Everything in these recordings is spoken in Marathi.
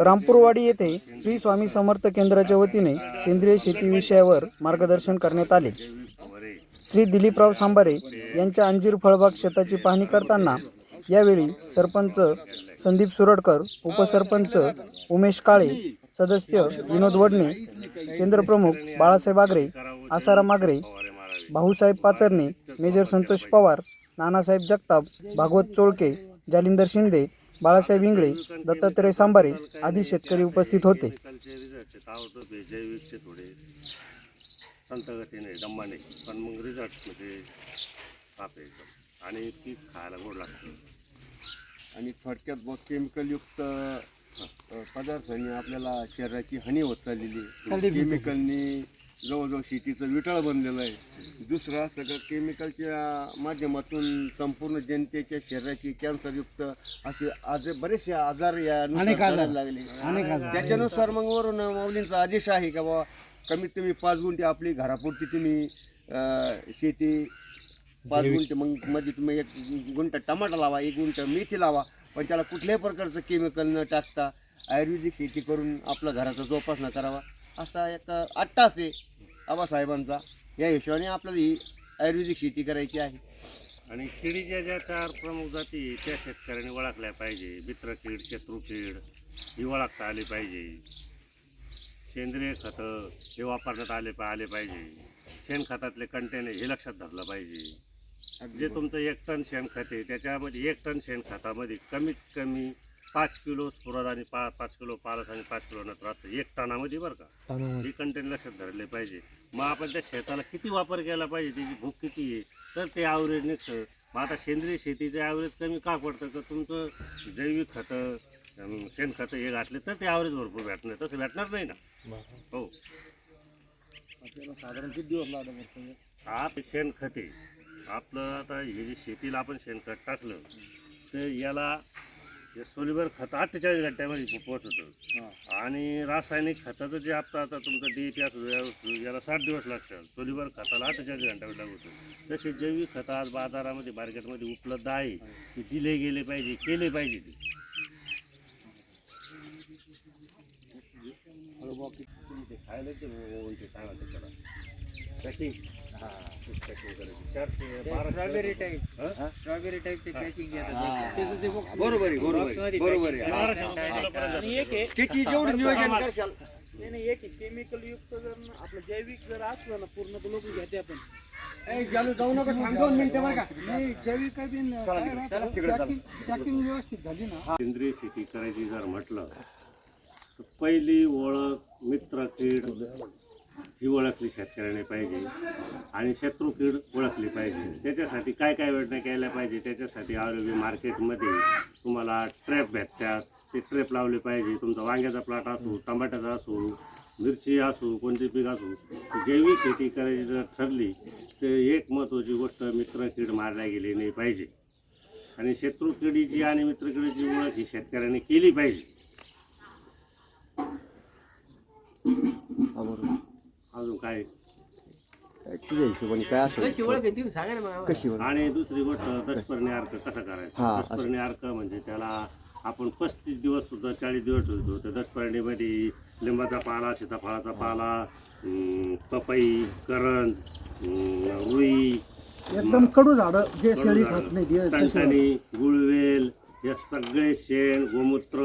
रामपूरवाडी येथे श्री स्वामी समर्थ केंद्राच्या वतीने सेंद्रिय शेती विषयावर मार्गदर्शन करण्यात आले. श्री दिलीपराव सांबारे यांच्या अंजीर फळबाग शेताची पाहणी करताना यावेळी सरपंच संदीप सुरडकर उपसरपंच उमेश काळे सदस्य विनोद वडणे केंद्रप्रमुख बाळासाहेब आगरे आसाराम आगरे भाऊसाहेब पाचरणे मेजर संतोष पवार नानासाहेब जगताप भागवत चोळके जालिंदर शिंदे बाळासाहेब इंगळे दत्तात्रय सांबारे आदी शेतकरी उपस्थित होते पण मग आणि पीक खायला गोड लागतं आणि थोडक्यात मग केमिकलयुक्त पदार्थांनी आपल्याला शरीराची हानी होत चाललेली आहे. केमिकलनी जवळजवळ शेतीचं विटाळ बनलेलं आहे. दुसरं सगळं केमिकलच्या माध्यमातून संपूर्ण जनतेच्या शरीराची कॅन्सरयुक्त असे आज बरेचसे आजार या लागले. त्याच्यानुसार मग वरून माऊलींचा आदेश आहे का बाबा कमीत कमी पाच गुंठे आपली घरापुरती तुम्ही शेती पाच गुंठे मग मध्ये तुम्ही एक गुंठ टमाटा लावा एक गुंठ मेथी लावा पण त्याला कुठल्याही प्रकारचं केमिकल न टाकता आयुर्वेदिक शेती करून आपला घराचा जोपासना करावा. असा एक अट्टास आहे आबासाहेबांचा. या हिशोबाने आपल्याला ही आयुर्वेदिक शेती करायची आहे. आणि किडीच्या ज्या चार प्रमुख जाती आहे, त्या शेतकऱ्यांनी ओळखल्या पाहिजे. मित्रकीड शत्रुकीड ही ओळखता आली पाहिजे. सेंद्रिय खतं हे वापरण्यात आले पा आले पाहिजे. शेणखतातले कंटेन हे लक्षात धरलं पाहिजे. जे तुमचं एक टन शेणखत आहे त्याच्यामध्ये एक टन शेणखतामध्ये कमीत कमी पाच किलो स्फुरद आणि पा पाच किलो पालस आणि पाच किलो नत्र असतं. एक टनामध्ये बरं का? ही कंटेन लक्षात धरले पाहिजे. मग आपण त्या शेताला किती वापर केला पाहिजे? त्याची भूक किती आहे? तर ते ॲव्हरेज निघतं. मग आता सेंद्रिय शेतीचं ॲव्हरेज कमी का पडतं? तर तुमचं जैविक खतं शेणखतं हे घातले तर ते ॲव्हरेज भरपूर भेटणार. तसं भेटणार नाही ना? हो. साधारण किती दिवस लागतात आप शेणखते आपलं आता हे जे शेतीला आपण शेणखत टाकलं तर याला हे सोलीवर खत अठ्ठेचाळीस घंट्यामध्ये पोहोचतं. आणि रासायनिक खताचं जे आता आता तुमचं डी पी असू याला साठ दिवस लागतात. सोलीवर खताला अठ्ठेचाळीस घंट्यामध्ये लागतं तसे जैविक खतं आज बाजारामध्ये मार्केटमध्ये उपलब्ध आहे. ते दिले गेले पाहिजे केले पाहिजे ते. ते खायला ते ओळखीचे काय म्हणतात त्याला. हां. स्ट्रॉबेरी टाईप हं? स्ट्रॉबेरी टाईपची पॅकिंग बरोबर आहे बरोबर आहे बरोबर आहे. आणि एक आहे. त्याची जेवढी नियोजन करशाल? नाही नाही एक केमिकल युक्त जर आपलं जैविक जर असलं ना पूर्ण तर लोक घेते आपण. ए, जालू जाऊ नका थांब दोन मिनिटं बरं का नाही जैविक बिन चला तिकडे, चला तिकडे चला. पॅकिंग व्यवस्थित झाली ना? सेंद्रिय शेती करायची जर म्हटलं तर पहिली ओळख मित्र कीड ही ओळखली शेतकऱ्याने पाहिजे. आणि शत्रू कीड ओळखली पाहिजे. त्याच्यासाठी काय काय योजना केल्या पाहिजे? त्याच्यासाठी आरोग्य मार्केटमध्ये तुम्हाला ट्रॅप भेटतात. ते ट्रॅप लावले पाहिजे. तुमचा वांग्याचा प्लॉट असो टमाट्याचा असो मिरची असो कोणती पीक असो जैविक शेती करायची जर ठरली तर एक महत्त्वाची गोष्ट मित्र कीड मारल्या गेली नाही पाहिजे. आणि शत्रू किडीची आणि मित्र किडीची ओळख ही शेतकऱ्याने केली पाहिजे हा, बरोबर. अजून काय तुझ्या हिशोबाने काय कशी असेल ओळख आहे तुम्ही सांगा ना मग आम्हाला. कशी ओळख? आणि दुसरी गोष्ट दशपर्णी अर्क कसा हा, करायचा असं. दशपर्णी अर्क म्हणजे त्याला आपण पस्तीस दिवस सुद्धा चाळीस दिवस ठेवतो त्या दशपर्णीमध्ये लिंबाचा पाला सीताफळाचा पाला अं, पपई करंज अं, रुई एकदम कडू झाडं जे शेळी खात नाही ते तसे टणटणी गुळवेल हे सगळे शेण गोमूत्र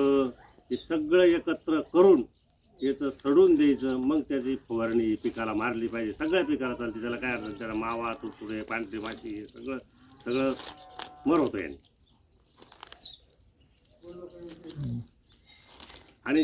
हे सगळं एकत्र करून याचं सडून द्यायचं मग त्याची फवारणी पिकाला मारली पाहिजे. सगळ्या पिकाला चालते. त्याला काय अडचण? त्याला मावा तुडतुडे पांढरे माशी हे सगळं सगळं मरवतो याने. आणि